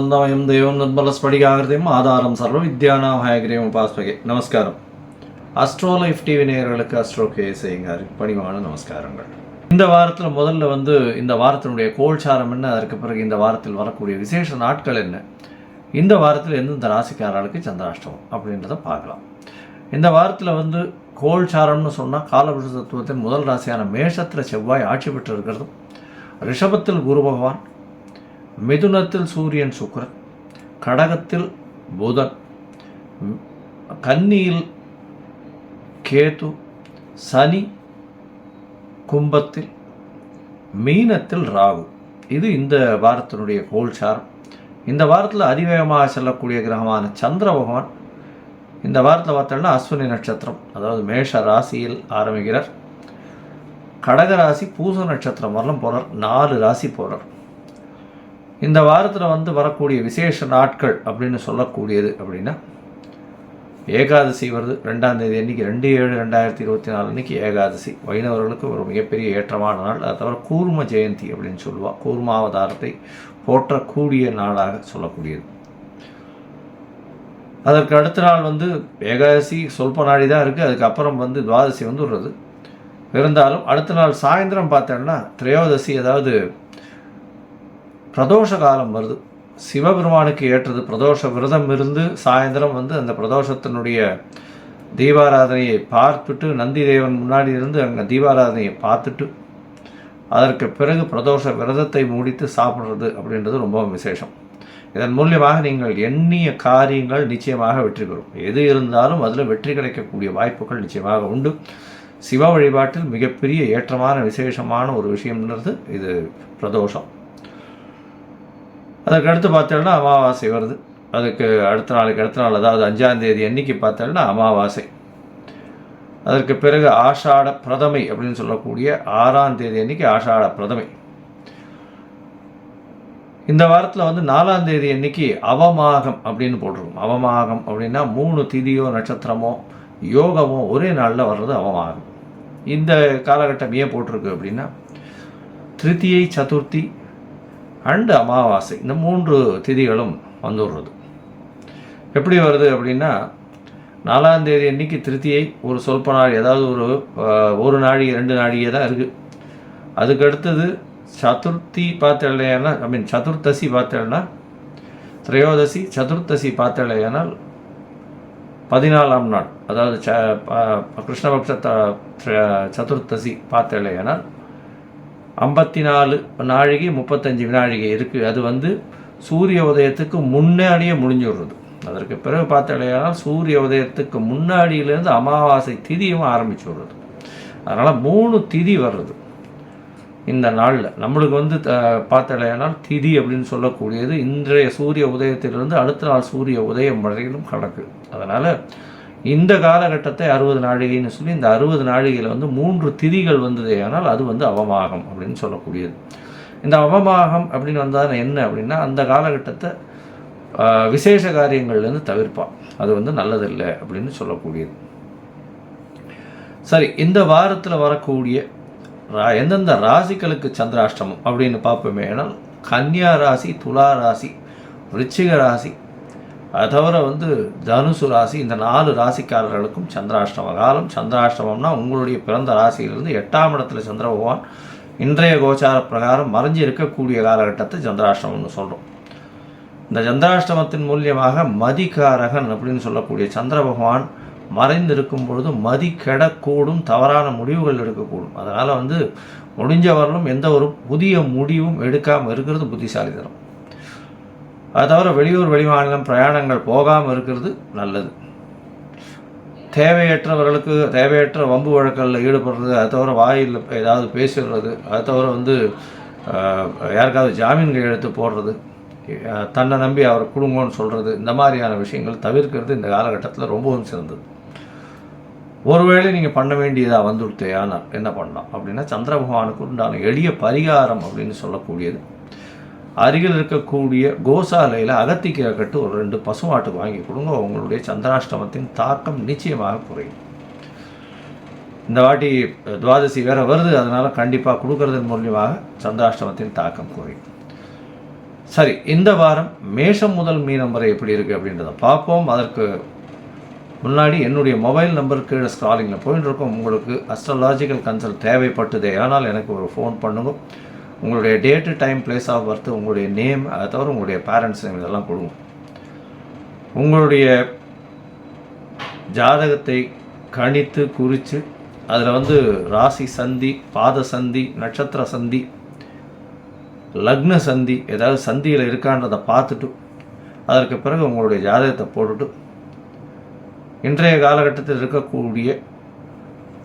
ஞானானந்தமயம் தெய்வம் நிர்மலஸ்படிகாகிருதியும் ஆதாரம் சர்வ வித்யானாம் ஹயகிரியம் உபாஸ்பகே நமஸ்காரம் அஸ்ட்ரோ லைஃப் டிவி நேயர்களுக்கு அஸ்ட்ரோ கே பணிவான நமஸ்காரங்கள். இந்த வாரத்தில் முதல்ல வந்து இந்த வாரத்தினுடைய கோல்சாரம் என்ன அதற்கு பிறகு இந்த வாரத்தில் வரக்கூடிய விசேஷ நாட்கள் என்ன இந்த வாரத்தில் எந்தெந்த ராசிக்காரர்களுக்கு சந்திராஷ்டமம் அப்படின்றத பார்க்கலாம். இந்த வாரத்தில் வந்து கோல்சாரம்னு சொன்னால் காலபுருஷ தத்துவத்தின் முதல் ராசியான மேஷத்தில் செவ்வாய் ஆட்சி பெற்று இருக்கிறதும் ரிஷபத்தில் குரு பகவான் மிதுனத்தில் சூரியன் சுக்கரன் கடகத்தில் புதன் கன்னியில் கேது சனி கும்பத்தில் மீனத்தில் ராகு. இது இந்த வாரத்தினுடைய கோல்சாரம் இந்த வாரத்தில் அதிவேகமாக செல்லக்கூடிய கிரகமான சந்திர பகவான் இந்த வாரத்தில் பார்த்தோம்னா அஸ்வினி நட்சத்திரம் அதாவது மேஷ ராசியில் ஆரம்பிக்கிறார். கடக ராசி பூச நட்சத்திரம் வரலாம் போகிறார் நாலு ராசி போகிறார் இந்த வாரத்தில் வந்து வரக்கூடிய விசேஷ நாட்கள் அப்படின்னு சொல்லக்கூடியது அப்படின்னா ஏகாதசி வருது. ரெண்டாம் தேதி அன்னைக்கு ரெண்டு ஏழு ரெண்டாயிரத்தி இருபத்தி நாலு அன்னைக்கு ஏகாதசி. வைணவர்களுக்கு ஒரு மிகப்பெரிய ஏற்றமான நாள். அதை தவிர கூர்ம ஜெயந்தி அப்படின்னு சொல்லுவாள் கூர்மாவதாரத்தை போற்றக்கூடிய நாளாக சொல்லக்கூடியது. அதற்கு அடுத்த நாள் வந்து ஏகாதசி சொல்ப நாடி தான் இருக்குது அதுக்கப்புறம் வந்து துவாதசி வந்து இருந்தாலும் அடுத்த நாள் சாயந்தரம் பார்த்தோன்னா திரையோதசி அதாவது பிரதோஷ காலம் வருது. சிவபெருமானுக்கு ஏற்றது பிரதோஷ விரதம் இருந்து சாயந்தரம் வந்து அந்த பிரதோஷத்தினுடைய தீபாராதனையை பார்த்துட்டு நந்தி தேவன் முன்னாடி இருந்து அங்கே தீபாராதனையை பார்த்துட்டு அதற்கு பிறகு பிரதோஷ விரதத்தை முடித்து சாப்பிட்றது அப்படின்றது ரொம்பவும் விசேஷம். இதன் மூலியமாக நீங்கள் எண்ணிய காரியங்கள் நிச்சயமாக வெற்றி பெறும். எது இருந்தாலும் அதில் வெற்றி கிடைக்கக்கூடிய வாய்ப்புகள் நிச்சயமாக உண்டு. சிவ வழிபாட்டில் மிகப்பெரிய ஏற்றமான விசேஷமான ஒரு விஷயம்ன்றது இது பிரதோஷம். அதுக்கு அடுத்து பார்த்தோம்னா அமாவாசை வருது. அதுக்கு அடுத்த நாளுக்கு அடுத்த நாள் அதாவது அஞ்சாந்தேதி அன்னைக்கு பார்த்தோம்னா அமாவாசை. அதற்கு பிறகு ஆஷாட பிரதமை அப்படின்னு சொல்லக்கூடிய ஆறாம் தேதி அன்னைக்கு ஆஷாட பிரதமை. இந்த வாரத்தில் வந்து நாலாம் தேதி அன்னைக்கு அவமாகம் அப்படின்னு போட்டிருக்கும். அவமாகம் அப்படின்னா மூணு திதியோ நட்சத்திரமோ யோகமோ ஒரே நாளில் வர்றது அவமாகம். இந்த காலகட்டம் ஏன் போட்டிருக்கு அப்படின்னா திருத்தியை சதுர்த்தி அண்டு அமாவாசை. இந்த மூன்று திதிகளும் வந்துடுறது. எப்படி வருது அப்படின்னா நாலாம் தேதி அன்னைக்கு திருத்தியை ஒரு சொல்ப நாள் ஏதாவது ஒரு ஒரு நாழிகை ரெண்டு நாழிகை தான் இருக்குது அதுக்கு அடுத்தது சதுர்த்தி பார்த்தலையானால் ஐ மீன் சதுர்த்தசி பார்த்தேன்னா திரையோதசி சதுர்த்தசி பார்த்தலையானால் பதினாலாம் நாள் அதாவது ச ப- கிருஷ்ணபக்ஷ சதுர்த்தசி பார்த்தலையானால் ஐம்பத்தி நாலு நாழிகை முப்பத்தஞ்சு வினாழிகை இருக்குது அது வந்து சூரிய உதயத்துக்கு முன்னாடியே முடிஞ்சிடுறது. அதற்கு பிறகு பார்த்தலையானால் சூரிய உதயத்துக்கு முன்னாடியிலேருந்து அமாவாசை திதியும் ஆரம்பிச்சு விடுறது அதனால் மூணு திதி வர்றது இந்த நாளில். நம்மளுக்கு வந்து பார்த்தலையானால் திதி அப்படின்னு சொல்லக்கூடியது இன்றைய சூரிய உதயத்திலிருந்து அடுத்த நாள் சூரிய உதயம் வரையிலும் கணக்கு அதனால் இந்த காலகட்டத்தை அறுபது நாழிகைன்னு சொல்லி இந்த அறுபது நாழிகையில் வந்து மூன்று திதிகள் வந்ததே. ஆனால் அது வந்து அவமாகம் அப்படின்னு சொல்லக்கூடியது. இந்த அவமாகம் அப்படின்னு வந்தால் என்ன அப்படின்னா அந்த காலகட்டத்தை விசேஷ காரியங்கள்லேருந்து தவிர்ப்பான் அது வந்து நல்லதில்லை அப்படின்னு சொல்லக்கூடியது. சரி இந்த வாரத்தில் வரக்கூடிய ரா- எந்தெந்த ராசிகளுக்கு சந்திராஷ்டமம் அப்படின்னு பார்ப்போமே. ஆனால் கன்னியா ராசி துலா ராசி விருச்சிக ராசி அது தவிர வந்து தனுசு ராசி இந்த நாலு ராசிக்காரர்களுக்கும் சந்திராஷ்டம காலம் சந்திராஷ்டமம்னா உங்களுடைய பிறந்த ராசியிலிருந்து எட்டாம் இடத்துல சந்திர பகவான் இன்றைய கோச்சார பிரகாரம் மறைஞ்சு இருக்கக்கூடிய காலகட்டத்தை சந்திராஷ்டமம்னு சொல்கிறோம் இந்த சந்திராஷ்டமத்தின் மூலியமாக மதிகாரகன் அப்படின்னு சொல்லக்கூடிய சந்திர பகவான் மறைந்திருக்கும் பொழுது மதி கெடக்கூடும் தவறான முடிவுகள் எடுக்கக்கூடும். அதனால் வந்து முடிஞ்ச வரலும் எந்த ஒரு புதிய முடிவும் எடுக்காமல் இருக்கிறது புத்திசாலித்தனம். அது தவிர வெளியூர் வெளிமாநிலம் பிரயாணங்கள் போகாமல் இருக்கிறது நல்லது. தேவையற்றவர்களுக்கு தேவையற்ற வம்பு வழக்கங்களில் ஈடுபடுறது அது தவிர வாயில் ஏதாவது பேசிடுறது அது தவிர வந்து யாருக்காவது ஜாமீன் கையெழுத்து போடுறது தன்னை நம்பி அவர் கொடுங்கன்னு சொல்கிறது இந்த மாதிரியான விஷயங்கள் தவிர்க்கிறது இந்த காலகட்டத்தில் ரொம்பவும் சிறந்தது. ஒருவேளை நீங்கள் பண்ண வேண்டியதாக வந்துடுத்தே என்ன பண்ணலாம்? அப்படின்னா சந்திர பகவானுக்கு உண்டான எளிய பரிகாரம் அப்படின்னு சொல்லக்கூடியது. அருகில் இருக்கக்கூடிய கோசாலையில் அகத்திக்கீரை கட்டு ஒரு ரெண்டு பசுமாட்டுக்கு வாங்கி கொடுங்க. உங்களுடைய சந்திராஷ்டமத்தின் தாக்கம் நிச்சயமாக குறையும். இந்த வாட்டி துவாதசி வேற வருது. அதனால் கண்டிப்பாக கொடுக்கறதன் மூலியமாக சந்திராஷ்டமத்தின் தாக்கம் குறையும். சரி இந்த வாரம் மேஷம் முதல் மீனம் வரை எப்படி இருக்குது அப்படின்றத பார்ப்போம். அதற்கு முன்னாடி என்னுடைய மொபைல் நம்பர் கீழே ஸ்க்ராலிங்கில் போயிட்டு இருக்கோம். உங்களுக்கு அஸ்ட்ராலாஜிக்கல் கன்சல்ட் தேவைப்பட்டது. ஆனால் எனக்கு ஒரு ஃபோன் பண்ணுங்க. உங்களுடைய date time place of birth உங்களுடைய நேம் அதை தவிர உங்களுடைய பேரண்ட்ஸ் நேம் இதெல்லாம் கொடுங்க உங்களுடைய ஜாதகத்தை கணித்து குறித்து அதில் வந்து ராசி சந்தி பாத சந்தி நட்சத்திர சந்தி லக்ன சந்தி ஏதாவது சந்தியில் இருக்கான்றதை பார்த்துட்டு அதற்கு பிறகு உங்களுடைய ஜாதகத்தை போட்டுட்டு இன்றைய காலகட்டத்தில் இருக்கக்கூடிய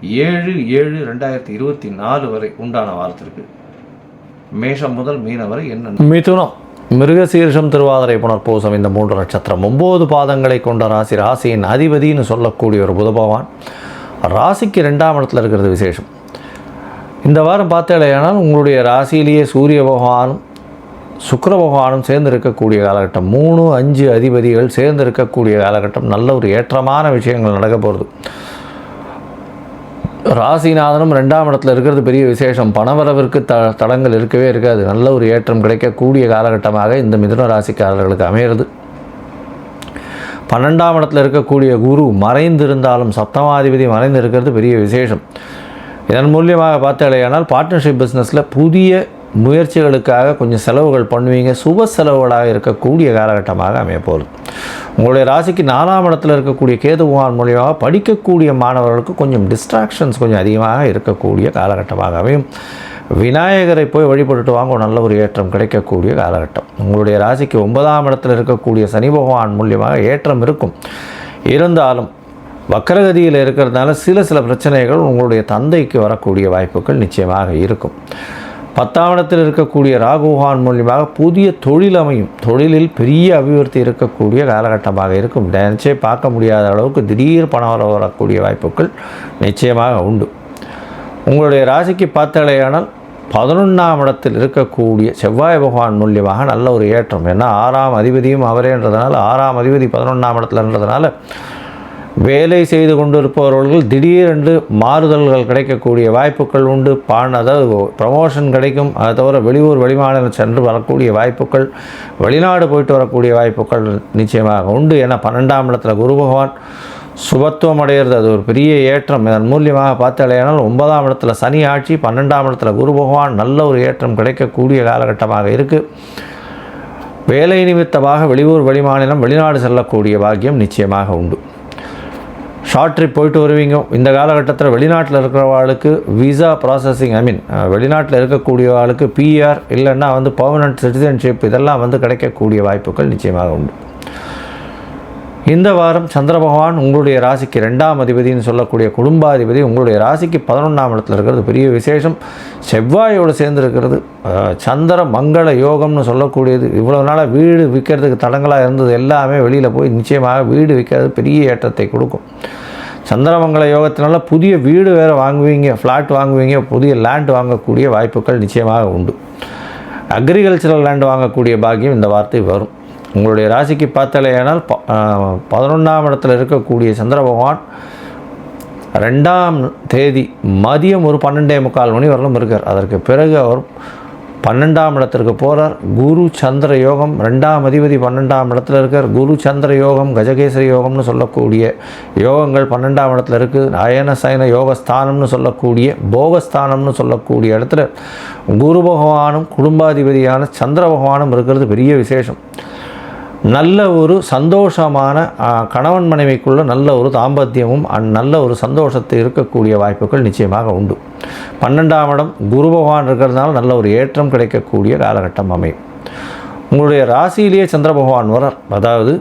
ஏழு ஏழு ரெண்டாயிரத்தி இருபத்தி நாலு வரை உண்டான வாரத்திற்கு மேஷம் முதல் மீனம் வரை என்ன மிதுனம் மிருகசீர்ஷம் திருவாதிரை புனர்பூசம் இந்த மூன்று நட்சத்திரம். ஒம்பது பாதங்களை கொண்ட ராசி ராசியின் அதிபதின்னு சொல்லக்கூடிய ஒரு புதபவான் ராசிக்கு ரெண்டாம் இடத்துல இருக்கிறது விசேஷம். இந்த வாரம் பார்த்தேனால் உங்களுடைய ராசியிலேயே சூரிய பகவானும் சுக்கர பகவானும் சேர்ந்து இருக்கக்கூடிய காலகட்டம். மூணு அஞ்சு அதிபதிகள் சேர்ந்து இருக்கக்கூடிய காலகட்டம். நல்ல ஒரு ஏற்றமான விஷயங்கள் நடக்க போகிறது ராசிநாதனும் ரெண்டாம் இடத்துல இருக்கிறது பெரிய விசேஷம். பணவரவிற்கு த தடங்கள் இருக்கவே இருக்காது. நல்ல ஒரு ஏற்றம் கிடைக்கக்கூடிய காலகட்டமாக இந்த மிதுன ராசிக்காரர்களுக்கு அமையிறது பன்னெண்டாம் இடத்துல இருக்கக்கூடிய குரு மறைந்திருந்தாலும் சப்தமாதிபதி மறைந்து இருக்கிறது பெரிய விசேஷம். இதன் மூலியமாக பார்த்தாலேயானால் பார்ட்னர்ஷிப் பிஸ்னஸில் புதிய முயற்சிகளுக்காக கொஞ்சம் செலவுகள் பண்ணுவீங்க. சுப செலவுகளாக இருக்கக்கூடிய காலகட்டமாக அமையப்போகுது. உங்களுடைய ராசிக்கு நாலாம் இடத்துல இருக்கக்கூடிய கேதுபகவான் மூலியமாக படிக்கக்கூடிய மாணவர்களுக்கு கொஞ்சம் டிஸ்ட்ராக்ஷன்ஸ் கொஞ்சம் அதிகமாக இருக்கக்கூடிய காலகட்டமாக அமையும். விநாயகரை போய் வழிபட்டுட்டு வாங்க நல்ல ஒரு ஏற்றம் கிடைக்கக்கூடிய காலகட்டம். உங்களுடைய ராசிக்கு ஒன்பதாம் இடத்துல இருக்கக்கூடிய சனி பகவான் மூலியமாக ஏற்றம் இருக்கும். இருந்தாலும் வக்கரகதியில் இருக்கிறதுனால சில சில பிரச்சனைகள் உங்களுடைய தந்தைக்கு வரக்கூடிய வாய்ப்புகள் நிச்சயமாக இருக்கும். பத்தாம் இடத்தில் இருக்கக்கூடிய ராகுகான் மூலியமாக புதிய தொழில் அமையும். தொழிலில் பெரிய அபிவிருத்தி இருக்கக்கூடிய காலகட்டமாக இருக்கும். நினச்சே பார்க்க முடியாத அளவுக்கு திடீர் பணம் வர வரக்கூடிய வாய்ப்புகள் நிச்சயமாக உண்டு. உங்களுடைய ராசிக்கு பார்த்தாலேயானால் பதினொன்றாம் இடத்தில் இருக்கக்கூடிய செவ்வாய் பகவான் மூலியமாக நல்ல ஒரு ஏற்றம். ஏன்னா ஆறாம் அதிபதியும் அவரேன்றதுனால ஆறாம் அதிபதி பதினொன்றாம் இடத்துலன்றதுனால வேலை செய்து கொண்டிருப்பவர்கள் திடீரென்று மாறுதல்கள் கிடைக்கக்கூடிய வாய்ப்புகள் உண்டு. பான் அதாவது ப்ரமோஷன் கிடைக்கும். அதை தவிர வெளியூர் வெளிமாநிலம் சென்று வரக்கூடிய வாய்ப்புகள் வெளிநாடு போயிட்டு வரக்கூடிய வாய்ப்புகள் நிச்சயமாக உண்டு. ஏன்னா பன்னெண்டாம் இடத்துல குரு பகவான் சுபத்துவம் அடைகிறது அது ஒரு பெரிய ஏற்றம். இதன் மூலியமாக பார்த்தாலேனால் ஒன்பதாம் இடத்துல சனி ஆட்சி பன்னெண்டாம் இடத்துல குரு பகவான் நல்ல ஒரு ஏற்றம் கிடைக்கக்கூடிய காலகட்டமாக இருக்குது வேலை நிமித்தமாக வெளியூர் வெளிமாநிலம் வெளிநாடு செல்லக்கூடிய பாக்கியம் நிச்சயமாக உண்டு. ஷார்ட் ட்ரிப் போயிட்டு வருவீங்க. இந்த காலகட்டத்தில் வெளிநாட்டில் இருக்கிறவாளுக்கு விசா ப்ராசஸிங் ஐ மீன் வெளிநாட்டில் இருக்கக்கூடிய ஆளுக்கு பிஆர் இல்லைன்னா வந்து பர்மனன்ட் சிட்டிசன்ஷிப் இதெல்லாம் வந்து கிடைக்கக்கூடிய வாய்ப்புகள் நிச்சயமாக உண்டு. இந்த வாரம் சந்திர பகவான் உங்களுடைய ராசிக்கு ரெண்டாம் அதிபதினு சொல்லக்கூடிய குடும்பாதிபதி உங்களுடைய ராசிக்கு பதினொன்றாம் இடத்துல இருக்கிறது. பெரிய விசேஷம். செவ்வாயோடு சேர்ந்துருக்கிறது. சந்திர மங்கள யோகம்னு சொல்லக்கூடியது. இவ்வளோ நாளாக வீடு விற்கிறதுக்கு தடங்களாக இருந்தது. எல்லாமே வெளியில் போய் நிச்சயமாக வீடு விற்கிறது பெரிய ஏற்றத்தை கொடுக்கும். சந்திரமங்கல யோகத்தினால புதிய வீடு வேறு வாங்குவீங்க ஃப்ளாட் வாங்குவீங்க புதிய லேண்ட் வாங்கக்கூடிய வாய்ப்புகள் நிச்சயமாக உண்டு. அக்ரிகல்ச்சரல் லேண்ட் வாங்கக்கூடிய பாக்கியம் இந்த வார்த்தை வரும். உங்களுடைய ராசிக்கு பார்த்தலையானால் ப பதினொன்றாம் இடத்துல இருக்கக்கூடிய சந்திர பகவான் ரெண்டாம் தேதி மதியம் ஒரு பன்னெண்டே முக்கால் மணி வரலும் இருக்கார். அதற்கு பிறகு அவர் பன்னெண்டாம் இடத்திற்கு போகிறார் குரு சந்திர யோகம் ரெண்டாம் அதிபதி பன்னெண்டாம் இடத்துல இருக்கார். குரு சந்திர யோகம் கஜகேசரி யோகம்னு சொல்லக்கூடிய யோகங்கள் பன்னெண்டாம் இடத்துல இருக்குது அயன சயன யோகஸ்தானம்னு சொல்லக்கூடிய போகஸ்தானம்னு சொல்லக்கூடிய இடத்துல குரு பகவானும் குடும்பாதிபதியான சந்திர பகவானும் இருக்கிறது. பெரிய விசேஷம். நல்ல ஒரு சந்தோஷமான கணவன் மனைவிக்குள்ள நல்ல ஒரு தாம்பத்தியமும் அந் நல்ல ஒரு சந்தோஷத்தை இருக்கக்கூடிய வாய்ப்புகள் நிச்சயமாக உண்டு. பன்னெண்டாம் இடம் குரு பகவான் இருக்கிறதுனால நல்ல ஒரு ஏற்றம் கிடைக்கக்கூடிய காலகட்டம் அமையும். உங்களுடைய ராசியிலேயே சந்திர பகவான் வரார் அதாவது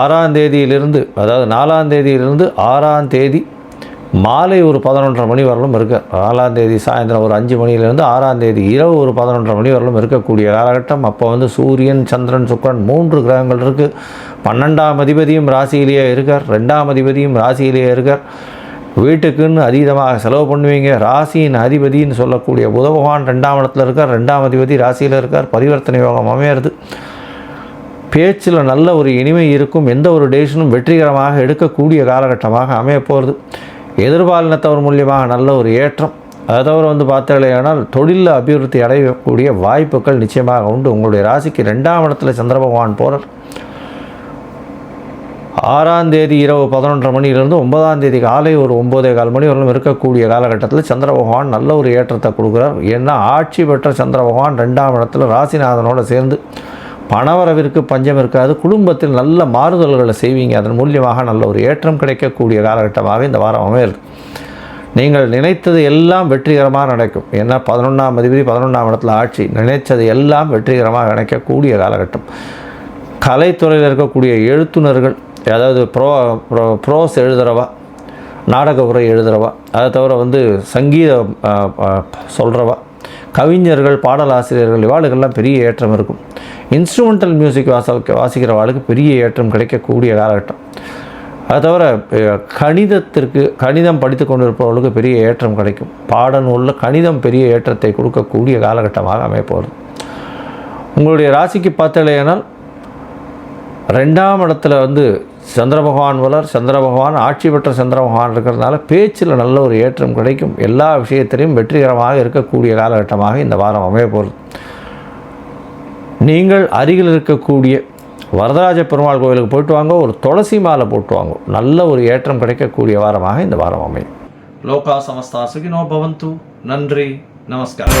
ஆறாம் தேதியிலிருந்து அதாவது நாலாம் தேதியிலிருந்து ஆறாம் தேதி மாலை ஒரு பதினொன்றரை மணி வரலும் இருக்க நாலாம் தேதி சாயந்தரம் ஒரு அஞ்சு மணிலேருந்து ஆறாம் தேதி இரவு ஒரு பதினொன்றரை மணி வரலும் இருக்கக்கூடிய காலகட்டம். அப்போ வந்து சூரியன் சந்திரன் சுக்கிரன் மூன்று கிரகங்கள் இருக்குது பன்னெண்டாம் அதிபதியும் ராசியிலேயே இருக்கார். ரெண்டாம் அதிபதியும் ராசியிலேயே இருக்கார். வீட்டுக்குன்னு அதீதமாக செலவு பண்ணுவீங்க. ராசியின் அதிபதின்னு சொல்லக்கூடிய புத பகவான் ரெண்டாம் இடத்துல இருக்கார். ரெண்டாம் அதிபதி ராசியில் இருக்கார். பரிவர்த்தனை யோகம் அமையிறது. பேச்சில் நல்ல ஒரு இனிமை இருக்கும். எந்த ஒரு டேஷனும் வெற்றிகரமாக எடுக்கக்கூடிய காலகட்டமாக அமையப்போகிறது எதிர்பாலினத்தவர் மூலியமாக நல்ல ஒரு ஏற்றம். அதை தவிர வந்து பார்த்தீங்களேனால் தொழிலில் அபிவிருத்தி அடையக்கூடிய வாய்ப்புகள் நிச்சயமாக உண்டு. உங்களுடைய ராசிக்கு ரெண்டாம் இடத்துல சந்திர பகவான் போகிறார் ஆறாம் தேதி இரவு பதினொன்றரை மணியிலிருந்து ஒன்பதாம் தேதி காலை ஒரு ஒம்போதே கால் மணி வரலும் இருக்கக்கூடிய காலகட்டத்தில் சந்திர பகவான் நல்ல ஒரு ஏற்றத்தை கொடுக்குறார். ஏன்னா ஆட்சி பெற்ற சந்திர பகவான் ரெண்டாம் இடத்துல ராசிநாதனோடு சேர்ந்து பணவரவிற்கு பஞ்சம் இருக்காது. குடும்பத்தில் நல்ல மாறுதல்களை செய்வீங்க. அதன் மூலியமாக நல்ல ஒரு ஏற்றம் கிடைக்கக்கூடிய காலகட்டமாக இந்த வாரம் அமையிறது நீங்கள் நினைத்தது எல்லாம் வெற்றிகரமாக நடக்கும். ஏன்னா பதினொன்றாம் அதிபதி பதினொன்றாம் இடத்துல ஆட்சி. நினைத்தது எல்லாம் வெற்றிகரமாக நினைக்கக்கூடிய காலகட்டம். கலைத்துறையில் இருக்கக்கூடிய எழுத்துனர்கள் அதாவது ப்ரோ ப்ரோ ப்ரோஸ் எழுதுகிறவா நாடக உரை எழுதுகிறவா அதை தவிர வந்து சங்கீத சொல்கிறவா கவிஞர்கள் பாடலாசிரியர்கள் இவாளுக்கெல்லாம் பெரிய ஏற்றம் இருக்கும். இன்ஸ்ட்ருமெண்டல் மியூசிக் வாச வாசிக்கிறவாளுக்கு பெரிய ஏற்றம் கிடைக்கக்கூடிய காலகட்டம். அது தவிர கணிதத்திற்கு கணிதம் படித்து கொண்டிருப்பவர்களுக்கு பெரிய ஏற்றம் கிடைக்கும். பாடநூலில் கணிதம் பெரிய ஏற்றத்தை கொடுக்கக்கூடிய காலகட்டமாக அமையப்போகிறது உங்களுடைய ராசிக்கு பார்த்தலையானால் ரெண்டாம் இடத்துல வந்து சந்திர பகவான் வளர் சந்திர பகவான் ஆட்சி பெற்ற சந்திர பகவான் இருக்கிறதுனால பேச்சில் நல்ல ஒரு ஏற்றம் கிடைக்கும். எல்லா விஷயத்திலையும் வெற்றிகரமாக இருக்கக்கூடிய காலகட்டமாக இந்த வாரம் அமைய போகிறது. நீங்கள் அருகில் இருக்கக்கூடிய வரதராஜ பெருமாள் கோவிலுக்கு போயிட்டு வாங்க ஒரு துளசி மாலை போட்டு வாங்க. நல்ல ஒரு ஏற்றம் கிடைக்கக்கூடிய வாரமாக இந்த வாரம் அமையும். லோகா சமஸ்தா சுகினோ பவந்து. நன்றி நமஸ்காரம்.